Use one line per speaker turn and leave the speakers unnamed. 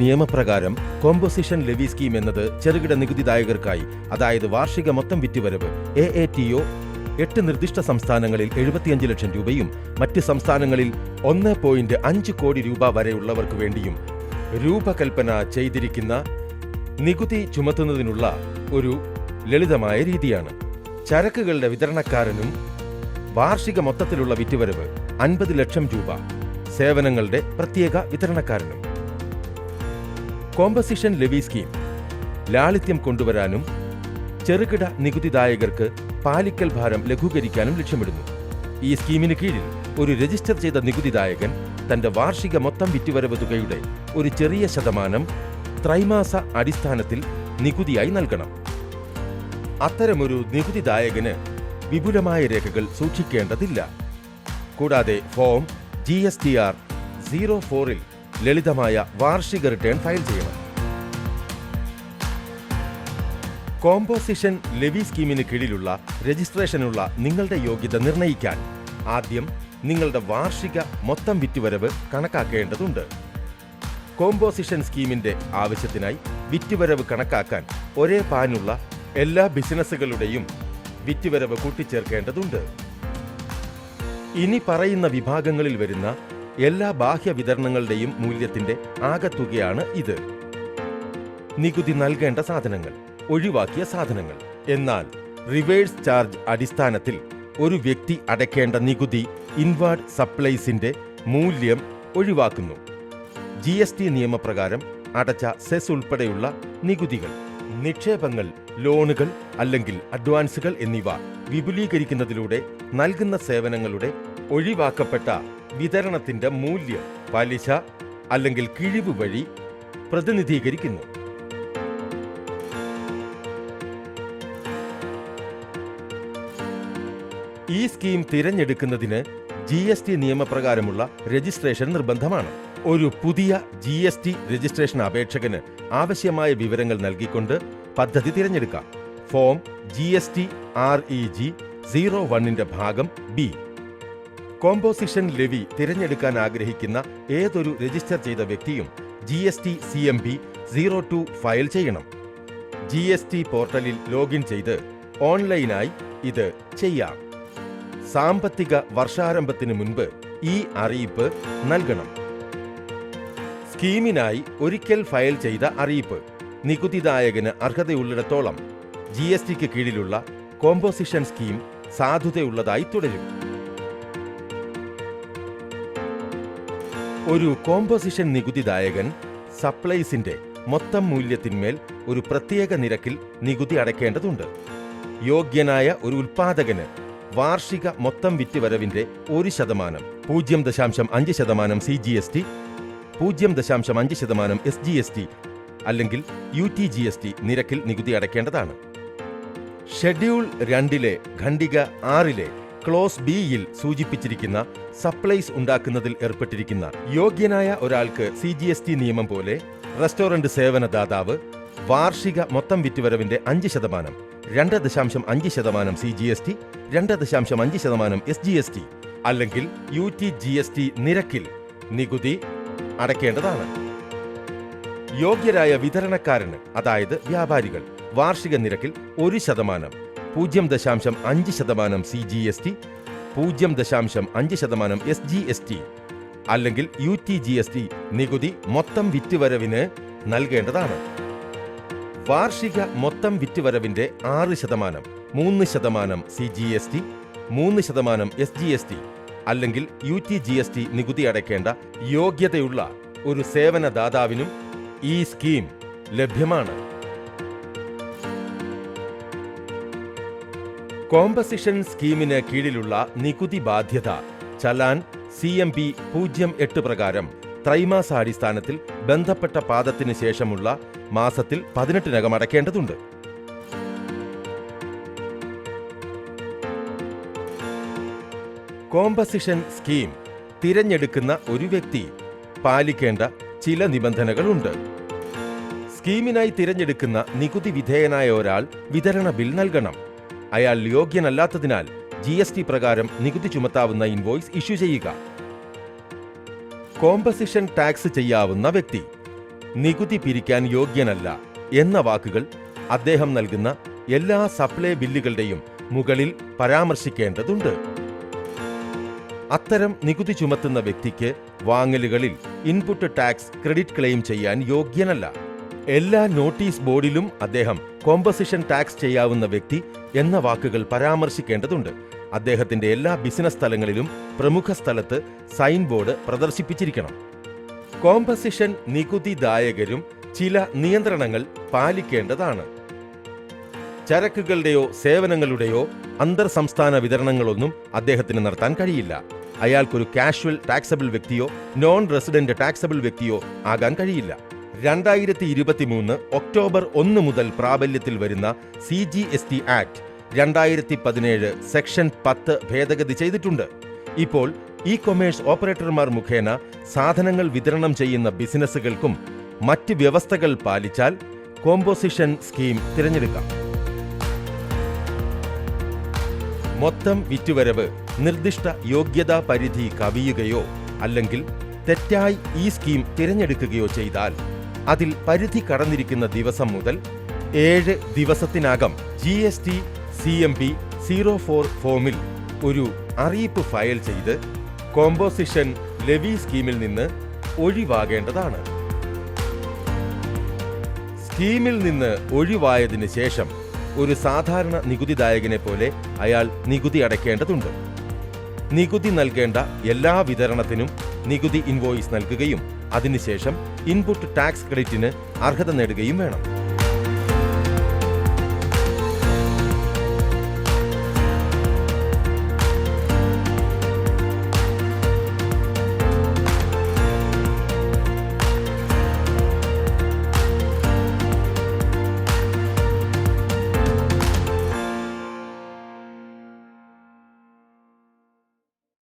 നിയമപ്രകാരം composition levy scheme എന്നത് ചെറുകിട നികുതിദായകർക്കായി അതായത് വാർഷിക മൊത്തം വിറ്റുവരവ് എ എ ടി ഒ എട്ട് നിർദ്ദിഷ്ട സംസ്ഥാനങ്ങളിൽ എഴുപത്തിയഞ്ച് ലക്ഷം രൂപയും മറ്റ് സംസ്ഥാനങ്ങളിൽ ഒന്ന് പോയിന്റ് അഞ്ച് കോടി രൂപ വരെയുള്ളവർക്ക് വേണ്ടിയും രൂപകൽപ്പന ചെയ്തിരിക്കുന്ന നികുതി ചുമത്തുന്നതിനുള്ള ഒരു ലളിതമായ രീതിയാണ്. ചരക്കുകളുടെ വിതരണക്കാരനും വാർഷിക മൊത്തത്തിലുള്ള വിറ്റുവരവ് അൻപത് ലക്ഷം രൂപ സേവനങ്ങളുടെ പ്രത്യേക വിതരണക്കാരനും. കോമ്പസിഷൻ ലെവി സ്കീം ലാളിത്യം കൊണ്ടുവരാനും ചെറുകിട നികുതിദായകർക്ക് പാലിക്കൽ ഭാരം ലഘൂകരിക്കാനും ലക്ഷ്യമിടുന്നു. ഈ സ്കീമിന് കീഴിൽ ഒരു രജിസ്റ്റർ ചെയ്ത നികുതിദായകൻ തന്റെ വാർഷിക മൊത്തം വിറ്റുവരവ് തുകയുടെ ഒരു ചെറിയ ശതമാനം ത്രൈമാസ അടിസ്ഥാനത്തിൽ നികുതിയായി നൽകണം. അത്തരമൊരു നികുതിദായകന് വിപുലമായ രേഖകൾ സൂക്ഷിക്കേണ്ടതില്ല. കൂടാതെ form G S T R zero ഫോറിൽ ലളിതമായ വാർഷിക റിട്ടേൺ ഫയൽ ചെയ്യണം. കോമ്പോസിഷൻ ലെവി സ്കീമിന് കീഴിലുള്ള രജിസ്ട്രേഷനുള്ള നിങ്ങളുടെ യോഗ്യത നിർണയിക്കാൻ ആദ്യം നിങ്ങളുടെ വാർഷിക മൊത്തം വിറ്റുവരവ് കണക്കാക്കേണ്ടതുണ്ട്. കോമ്പോസിഷൻ സ്കീമിന്റെ ആവശ്യത്തിനായി വിറ്റുവരവ് കണക്കാക്കാൻ ഒരേ പാനുള്ള എല്ലാ ബിസിനസ്സുകളുടെയും വിറ്റുവരവ് കൂട്ടിച്ചേർക്കേണ്ടതുണ്ട്. ഇനി പറയുന്ന വിഭാഗങ്ങളിൽ വരുന്ന എല്ലാ ബാഹ്യ വിതരണങ്ങളുടെയും മൂല്യത്തിന്റെ ആകത്തുകയാണ് ഇത്. നികുതി നൽകേണ്ട സാധനങ്ങൾ. ഒഴിവാക്കിയ സാധനങ്ങൾ. എന്നാൽ റിവേഴ്സ് ചാർജ് അടിസ്ഥാനത്തിൽ ഒരു വ്യക്തി അടയ്ക്കേണ്ട നികുതി ഇൻവാർഡ് സപ്ലൈസിന്റെ മൂല്യം ഒഴിവാക്കുന്നു. ജി എസ് ടി നിയമപ്രകാരം അടച്ച സെസ് ഉൾപ്പെടെയുള്ള നികുതികൾ നിക്ഷേപങ്ങൾ ലോണുകൾ അല്ലെങ്കിൽ അഡ്വാൻസുകൾ എന്നിവ വിപുലീകരിക്കുന്നതിലൂടെ നൽകുന്ന സേവനങ്ങളുടെ ഒഴിവാക്കപ്പെട്ട വിതരണത്തിന്റെ മൂല്യം പലിശ അല്ലെങ്കിൽ കിഴിവ് വഴി പ്രതിനിധീകരിക്കുന്നു. ഈ സ്കീം തിരഞ്ഞെടുക്കുന്നതിന് ജി എസ് ടി നിയമപ്രകാരമുള്ള രജിസ്ട്രേഷൻ നിർബന്ധമാണ്. ഒരു പുതിയ ജി എസ് ടി രജിസ്ട്രേഷൻ അപേക്ഷകന് ആവശ്യമായ വിവരങ്ങൾ നൽകിക്കൊണ്ട് പദ്ധതി തിരഞ്ഞെടുക്കാം. Form G S T R E G zero വണ്ണിന്റെ ഭാഗം ബി. കോമ്പോസിഷൻ ലെവി തിരഞ്ഞെടുക്കാൻ ആഗ്രഹിക്കുന്ന ഏതൊരു രജിസ്റ്റർ ചെയ്ത വ്യക്തിയും G S T C M B zero two file ചെയ്യണം. ജി എസ് ടി പോർട്ടലിൽ ലോഗിൻ ചെയ്ത് ഓൺലൈനായി ഇത് ചെയ്യാം. സാമ്പത്തിക വർഷാരംഭത്തിന് മുൻപ് ഈ അറിയിപ്പ് നൽകണം. സ്കീമിനായി ഒരിക്കൽ ഫയൽ ചെയ്ത അറിയിപ്പ്. നികുതിദായകന് അർഹതയുള്ളിടത്തോളം ജി എസ് ടിക്ക് കീഴിലുള്ള കോമ്പോസിഷൻ സ്കീം സാധുതയുള്ളതായി തുടരും. ഒരു കോമ്പോസിഷൻ നികുതിദായകൻ സപ്ലൈസിന്റെ മൊത്തം മൂല്യത്തിന്മേൽ ഒരു പ്രത്യേക നിരക്കിൽ നികുതി അടയ്ക്കേണ്ടതുണ്ട്. യോഗ്യനായ ഒരു ഉൽപാദകന് വാർഷിക മൊത്തം വിറ്റുവരവിന്റെ ഒരു ശതമാനം. പൂജ്യം ദശാംശം അഞ്ച് ശതമാനം സി ജി എസ് ടി പൂജ്യം ദശാംശം അഞ്ച് ശതമാനം എസ് ജി എസ് ടി അല്ലെങ്കിൽ U T G S T നിരക്കിൽ നികുതി അടയ്ക്കേണ്ടതാണ്. ഷെഡ്യൂൾ രണ്ടിലെ ഖണ്ഡിക ആറിലെ ക്ലോസ് ബിയിൽ സൂചിപ്പിച്ചിരിക്കുന്ന സപ്ലൈസ് ഉണ്ടാക്കുന്നതിൽ ഏർപ്പെട്ടിരിക്കുന്ന യോഗ്യനായ ഒരാൾക്ക് സി ജി എസ് ടി നിയമം പോലെ റെസ്റ്റോറന്റ് സേവനദാതാവ് വാർഷിക മൊത്തം വിറ്റുവരവിന്റെ അഞ്ച് ശതമാനം. രണ്ട് ദശാംശം അഞ്ച് ശതമാനം സി ജി എസ് ടി രണ്ട് ദശാംശം അഞ്ച് ശതമാനം എസ് ജി എസ് ടി അല്ലെങ്കിൽ U T G S T നിരക്കിൽ നികുതി അടയ്ക്കേണ്ടതാണ്. യോഗ്യരായ വിതരണക്കാരന് അതായത് വ്യാപാരികൾ വാർഷിക നിരക്കിൽ ഒരു ശതമാനം പൂജ്യം ദശാംശം അഞ്ച് ശതമാനം സി ജി എസ് ടി പൂജ്യം ദശാംശം അഞ്ച് ശതമാനം എസ് ജി എസ് ടി അല്ലെങ്കിൽ U T G S T നികുതി മൊത്തം വിറ്റുവരവിന് നൽകേണ്ടതാണ്. വാർഷിക മൊത്തം വിറ്റുവരവിന്റെ ആറ് ശതമാനം മൂന്ന് ശതമാനം സി ജി എസ് ടി മൂന്ന് ശതമാനം എസ് ജി എസ് ടി അല്ലെങ്കിൽ U T G S T നികുതി അടയ്ക്കേണ്ട യോഗ്യതയുള്ള ഒരു സേവനദാതാവിനും ഈ സ്കീം ലഭ്യമാണ്. കോമ്പസിഷൻ സ്കീമിന് കീഴിലുള്ള നികുതി ബാധ്യത ചലാൻ സി എം പി പൂജ്യം എട്ട് പ്രകാരം ത്രൈമാസാടിസ്ഥാനത്തിൽ ബന്ധപ്പെട്ട പാദത്തിന് ശേഷമുള്ള മാസത്തിൽ പതിനെട്ടിനകം അടയ്ക്കേണ്ടതുണ്ട്. കോമ്പസിഷൻ സ്കീം തിരഞ്ഞെടുക്കുന്ന ഒരു വ്യക്തി പാലിക്കേണ്ട ചില നിബന്ധനകളുണ്ട്. സ്കീമിനായി തിരഞ്ഞെടുക്കുന്ന നികുതി വിധേയനായ ഒരാൾ വിതരണ ബിൽ നൽകണം. അയാൾ യോഗ്യനല്ലാത്തതിനാൽ ജി എസ് ടി പ്രകാരം നികുതി ചുമത്താവുന്ന ഇൻവോയ്സ് ഇഷ്യൂ ചെയ്യുക. കോമ്പസിഷൻ ടാക്സ് ചെയ്യാവുന്ന വ്യക്തി നികുതി പിരിക്കാൻ യോഗ്യനല്ല എന്ന വാക്കുകൾ അദ്ദേഹം നൽകുന്ന എല്ലാ സപ്ലൈ ബില്ലുകളുടെയും മുകളിൽ പരാമർശിക്കേണ്ടതുണ്ട്. അത്തരം നികുതി ചുമത്തുന്ന വ്യക്തിക്ക് വാങ്ങലുകളിൽ ഇൻപുട്ട് ടാക്സ് ക്രെഡിറ്റ് ക്ലെയിം ചെയ്യാൻ യോഗ്യനല്ല. എല്ലാ നോട്ടീസ് ബോർഡിലും അദ്ദേഹം കോമ്പസിഷൻ ടാക്സ് ചെയ്യാവുന്ന വ്യക്തി എന്ന വാക്കുകൾ പരാമർശിക്കേണ്ടതുണ്ട്. അദ്ദേഹത്തിന്റെ എല്ലാ ബിസിനസ് സ്ഥലങ്ങളിലും പ്രമുഖ സ്ഥലത്ത് സൈൻ ബോർഡ് പ്രദർശിപ്പിച്ചിരിക്കണം. കോമ്പസിഷൻ നികുതിദായകരും ചില നിയന്ത്രണങ്ങൾ പാലിക്കേണ്ടതാണ്. ചരക്കുകളുടെയോ സേവനങ്ങളുടെയോ അന്തർ സംസ്ഥാന വിതരണങ്ങളൊന്നും അദ്ദേഹത്തിന് നടത്താൻ കഴിയില്ല. അയാൾക്കൊരു കാഷ്വൽ ടാക്സബിൾ വ്യക്തിയോ നോൺ റെസിഡന്റ് ടാക്സബിൾ വ്യക്തിയോ ആകാൻ കഴിയില്ല. രണ്ടായിരത്തി ഇരുപത്തിമൂന്ന് ഒക്ടോബർ ഒന്ന് മുതൽ പ്രാബല്യത്തിൽ വരുന്ന C G S T act രണ്ടായിരത്തി പതിനേഴ് സെക്ഷൻ പത്ത് ഭേദഗതി ചെയ്തിട്ടുണ്ട്. ഇപ്പോൾ ഇ കൊമേഴ്സ് ഓപ്പറേറ്റർമാർ മുഖേന സാധനങ്ങൾ വിതരണം ചെയ്യുന്ന ബിസിനസ്സുകൾക്കും മറ്റ് വ്യവസ്ഥകൾ പാലിച്ചാൽ കോമ്പോസിഷൻ സ്കീം തിരഞ്ഞെടുക്കാം. മൊത്തം വിറ്റുവരവ് നിർദ്ദിഷ്ട യോഗ്യതാ പരിധി കവിയുകയോ അല്ലെങ്കിൽ തെറ്റായി ഈ സ്കീം തിരഞ്ഞെടുക്കുകയോ ചെയ്താൽ അതിൽ പരിധി കടന്നിരിക്കുന്ന ദിവസം മുതൽ ഏഴ് ദിവസത്തിനകം G S T C M P zero four ഫോമിൽ ഒരു അറിയിപ്പ് ഫയൽ ചെയ്ത് കോമ്പോസിഷൻ ലെവി സ്കീമിൽ നിന്ന് ഒഴിവാകേണ്ടതാണ്. സ്കീമിൽ നിന്ന് ഒഴിവായതിന് ശേഷം ഒരു സാധാരണ നികുതിദായകനെ പോലെ അയാൾ നികുതി അടയ്ക്കേണ്ടതുണ്ട്. നികുതി നൽകേണ്ട എല്ലാ വിതരണത്തിനും നികുതി ഇൻവോയിസ് നൽകുകയും അതിനുശേഷം ഇൻപുട്ട് ടാക്സ് ക്രെഡിറ്റിന് അർഹത നേടുകയും വേണം.